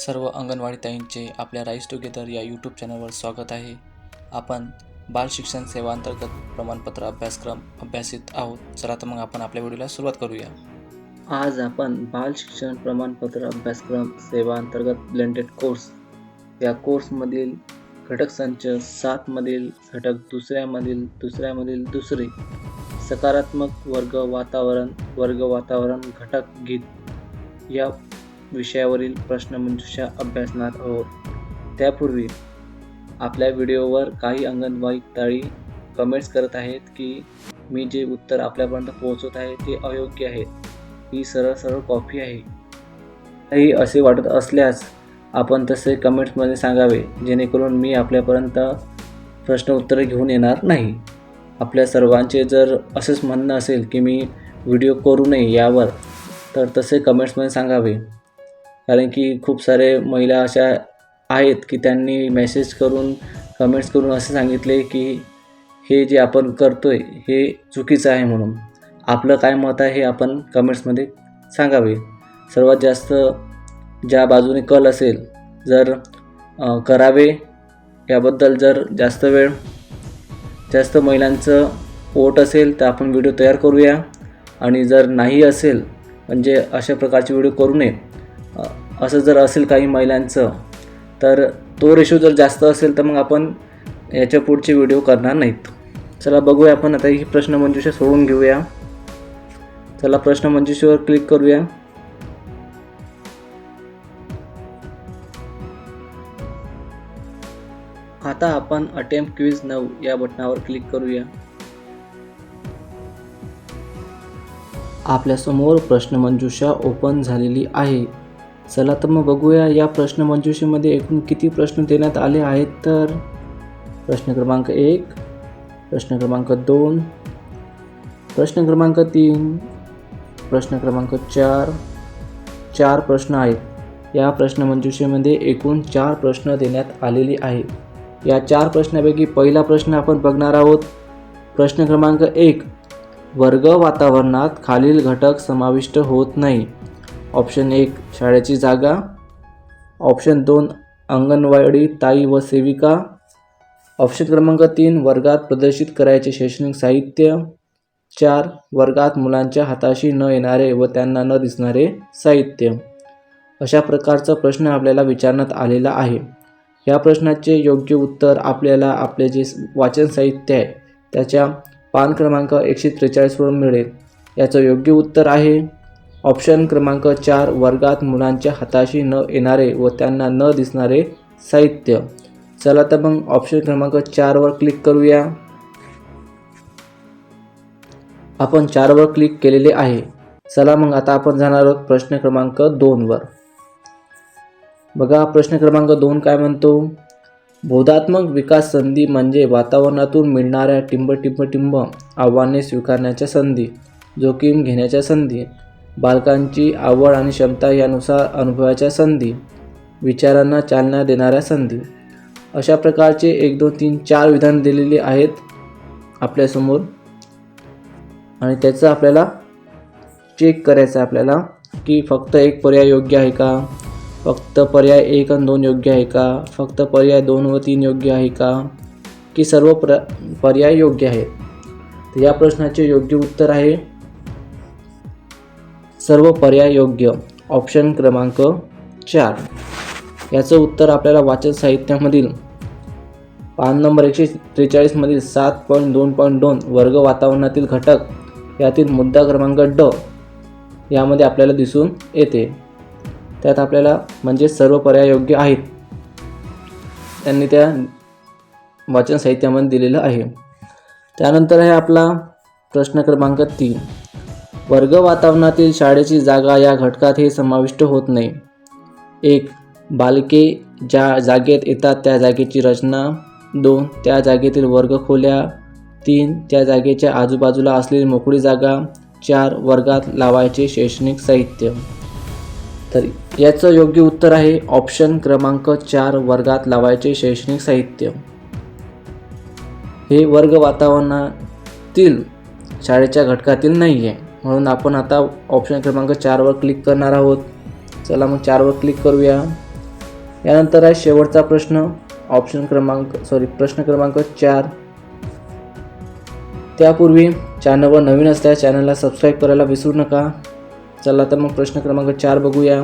सर्व अंगणवाडी ताईंचे आपल्या rice together या यूट्यूब चॅनलवर स्वागत आहे. आपण बाल शिक्षण सेवा अंतर्गत प्रमाणपत्र अभ्यासक्रम अभ्यासित आहोत. चला तर मग आपण आपल्या व्हिडिओला सुरुवात करूया. आज आपण बाल शिक्षण प्रमाणपत्र अभ्यासक्रम सेवा अंतर्गत ब्लेंडेड कोर्स या कोर्समधील घटक संच सातमधील घटक दुसऱ्यामधील दुसऱ्यामधील दुसरे सकारात्मक वर्ग वातावरण वर्ग वातावरण घटक गीत या विषयावरील प्रश्नमंजुषा अभ्यासणार आहोत. त्यापूर्वी आपल्या व्हिडिओवर काही अंगणवाडी ताळी कमेंट्स करत आहेत की मी जे उत्तर आपल्यापर्यंत पोहोचवत आहे ते अयोग्य आहे. ही सरळ सरळ कॉपी आहे. काही असे वाटत असल्यास आपण तसे कमेंट्समध्ये सांगावे जेणेकरून मी आपल्यापर्यंत प्रश्न उत्तरे घेऊन येणार नाही. आपल्या सर्वांचे जर असंच म्हणणं असेल की मी व्हिडिओ करू नये यावर तर तसे कमेंट्समध्ये सांगावे. कारण की खूप सारे महिला अशा आहेत की त्यांनी मेसेज करून कमेंट्स करून असे सांगितले की हे जे आपण करतो आहे हे चुकीचं आहे म्हणून. आपलं काय मत आहे हे आपण कमेंट्समध्ये सांगावे. सर्वात जास्त ज्या बाजूने कल असेल जर करावे याबद्दल जर जास्त वेळ जास्त महिलांचं वोट असेल तर आपण व्हिडिओ तयार करूया. आणि जर नाही असेल म्हणजे अशा प्रकारचे व्हिडिओ करू नये असं जर असेल काही महिलांचं तर तो रेशो जर जास्त असेल तर मग आपण याच्या पुढचे व्हिडिओ करणार नाहीत. चला बघूया आपण आता ही प्रश्नमंजुषा सोडून घेऊया. चला प्रश्नमंजुषेवर क्लिक करूया. आता आपण अटेम्प्ट क्विज नऊ या बटनावर क्लिक करूया. आपल्यासमोर प्रश्नमंजुषा ओपन झालेली आहे. चला तर मग बघूया या प्रश्नमंजुषेमध्ये एकूण किती प्रश्न देण्यात आले आहेत तर? प्रश्न क्रमांक एक प्रश्न क्रमांक दोन प्रश्न क्रमांक तीन प्रश्न क्रमांक चार चार प्रश्न आहेत. या प्रश्नमंजुषेमध्ये एकूण चार प्रश्न देण्यात आलेले आहेत. या चार प्रश्नापैकी पहिला प्रश्न आपण बघणार आहोत. प्रश्न क्रमांक एक वर्ग वातावरणात खालील घटक समाविष्ट होत नाही. ऑप्शन एक शाळेची जागा. ऑप्शन दोन अंगणवाडी ताई व सेविका. ऑप्शन क्रमांक तीन वर्गात प्रदर्शित करायचे शैक्षणिक साहित्य. चार वर्गात मुलांच्या हाताशी न येणारे व त्यांना न दिसणारे साहित्य. अशा प्रकारचा प्रश्न आपल्याला विचारण्यात आलेला आहे. या प्रश्नाचे योग्य उत्तर आपल्याला आपले जे वाचन साहित्य आहे त्याच्या पान क्रमांक एकशे त्रेचाळीसवरून मिळेल. याचं योग्य उत्तर आहे ऑप्शन क्रमांक चार वर्गात मुलांच्या हाताशी न येणारे व त्यांना न दिसणारे साहित्य. चला तर मग ऑप्शन क्रमांक चारवर क्लिक करूया. आपण चारवर क्लिक केलेले आहे. चला मग आता आपण जाणार आहोत प्रश्न क्रमांक दोनवर. बघा प्रश्न क्रमांक दोन काय म्हणतो? बोधात्मक विकास संधी म्हणजे वातावरणातून मिळणाऱ्या टिंब टिंब टिंब आव्हाने स्वीकारण्याच्या संधी जोखीम घेण्याच्या संधी. बालकांची आवड आणि क्षमता यानुसार अनुभवाच्या संधी विचारांना चालना देणाऱ्या संधी. अशा प्रकारचे एक दोन तीन चार विधान दिलेली आहेत आपल्यासमोर आणि त्याचं आपल्याला चेक करायचं आहे आपल्याला की फक्त एक पर्याय योग्य आहे का? फक्त पर्याय एक आणि दोन योग्य आहे का? फक्त पर्याय दोन व तीन योग्य आहे का? की सर्व प्र पर्याय योग्य आहेत? तर या प्रश्नाचे योग्य उत्तर आहे सर्व पर्याय योग्य ऑप्शन क्रमांक चार. याचं उत्तर आपल्याला वाचन साहित्यामधील पान नंबर एकशे त्रेचाळीसमधील सात पॉईंट दोन पॉईंट दोन वर्ग वातावरणातील घटक यातील मुद्दा क्रमांक ड यामध्ये आपल्याला दिसून येते. त्यात आपल्याला म्हणजे सर्व पर्याय योग्य आहेत. त्यांनी त्या वाचन साहित्यामध्ये दिलेलं आहे. त्यानंतर आहे आपला प्रश्न क्रमांक तीन. वर्ग वातावरणातील शाळेची जागा या घटकात हे समाविष्ट होत नाही. एक बालके ज्या जागेत येतात त्या जागेची रचना. दोन त्या जागेतील वर्गखोल्या तीन त्या जागेच्या आजूबाजूला असलेली मोकळी जागा. चार वर्गात लावायचे शैक्षणिक साहित्य. तर याचं योग्य उत्तर आहे ऑप्शन क्रमांक चार वर्गात लावायचे शैक्षणिक साहित्य. हे वर्ग वातावरणातील शाळेच्या घटकातील नाही आहे म्हणून आपण आता ऑप्शन क्रमांक चारवर क्लिक करणार आहोत. चला मग चारवर क्लिक करूया. यानंतर आहे शेवटचा प्रश्न. ऑप्शन क्रमांक सॉरी प्रश्न क्रमांक चार. त्यापूर्वी चॅनलवर नवीन असल्यास चॅनलला सबस्क्राईब करायला विसरू नका. चला तर मग प्रश्न क्रमांक चार बघूया.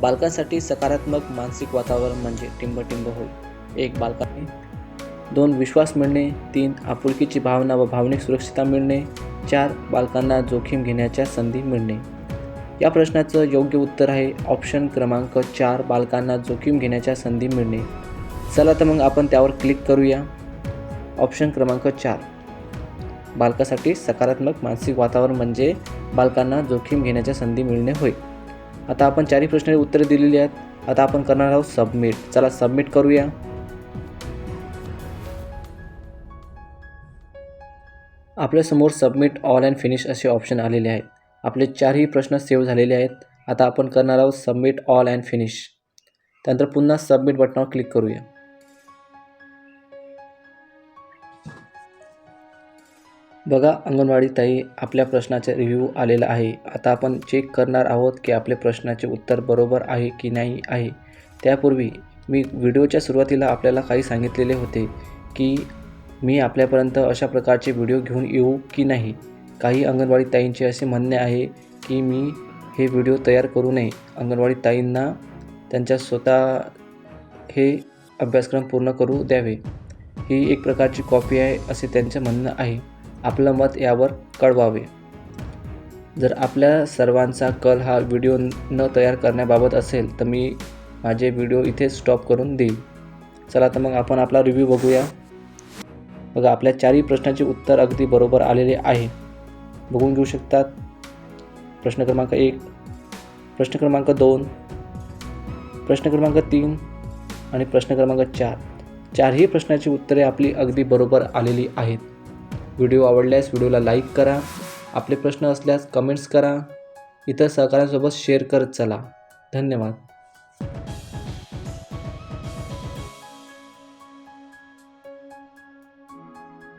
बालकांसाठी सकारात्मक मानसिक वातावरण म्हणजे टिंबटिंब होय. एक बालकाने दोन विश्वास मिळणे तीन आपुलकीची भावना व भावनिक सुरक्षितता मिळणे चार बालकांना जोखीम घेण्याच्या संधी मिळणे. या प्रश्नाचं योग्य उत्तर आहे ऑप्शन क्रमांक चार बालकांना जोखीम घेण्याच्या संधी मिळणे. चला तर मग आपण त्यावर क्लिक करूया. ऑप्शन क्रमांक चार. बालकासाठी सकारात्मक मानसिक वातावरण म्हणजे बालकांना जोखीम घेण्याच्या संधी मिळणे होय. आता आपण चारही प्रश्नाची उत्तरे दिलेली आहेत. आता आपण करणार आहोत सबमिट चला सबमिट करूया. आपल्यासमोर सबमिट ऑल अँड फिनिश असे ऑप्शन आलेले आहेत. आपले चारही प्रश्न सेव्ह झालेले आहेत. आता आपण करणार आहोत सबमिट ऑल अँड फिनिश त्यानंतर पुन्हा सबमिट बटनावर क्लिक करूया. बघा अंगणवाडी ताई आपल्या प्रश्नाचा रिव्ह्यू आलेला आहे. आता आपण चेक करणार आहोत की आपले प्रश्नाचे उत्तर बरोबर आहे की नाही आहे. त्यापूर्वी मी व्हिडिओच्या सुरुवातीला आपल्याला काही सांगितलेले होते की मी आपल्यापर्यंत अशा प्रकारचे व्हिडिओ घेऊन येऊ की नाही? काही अंगणवाडी ताईंचे असे म्हणणे आहे की मी हे व्हिडिओ तयार करू नये. अंगणवाडी ताईंना त्यांच्या स्वतः हे अभ्यासक्रम पूर्ण करू द्यावे. ही एक प्रकारची कॉपी आहे असे त्यांचे म्हणणं आहे. आपलं मत यावर कळवावे. जर आपल्या सर्वांचा कल हा व्हिडिओ न तयार करण्याबाबत असेल तर मी माझे व्हिडिओ इथे स्टॉप करून देईल. चला तर मग आपण आपला रिव्ह्यू बघूया. बघा आपल्या चारही प्रश्नाचे उत्तर अगदी बरोबर आलेले आहे. बघून घेऊ शकतात. प्रश्न क्रमांक एक प्रश्न क्रमांक दोन प्रश्न क्रमांक तीन आणि प्रश्न क्रमांक चार. चारही प्रश्नाची उत्तरे आपली अगदी बरोबर आलेली आहेत. व्हिडिओ आवडल्यास व्हिडिओला लाईक करा. आपले प्रश्न असल्यास कमेंट्स करा. इतर सहकाऱ्यांसोबत शेअर करत चला. धन्यवाद.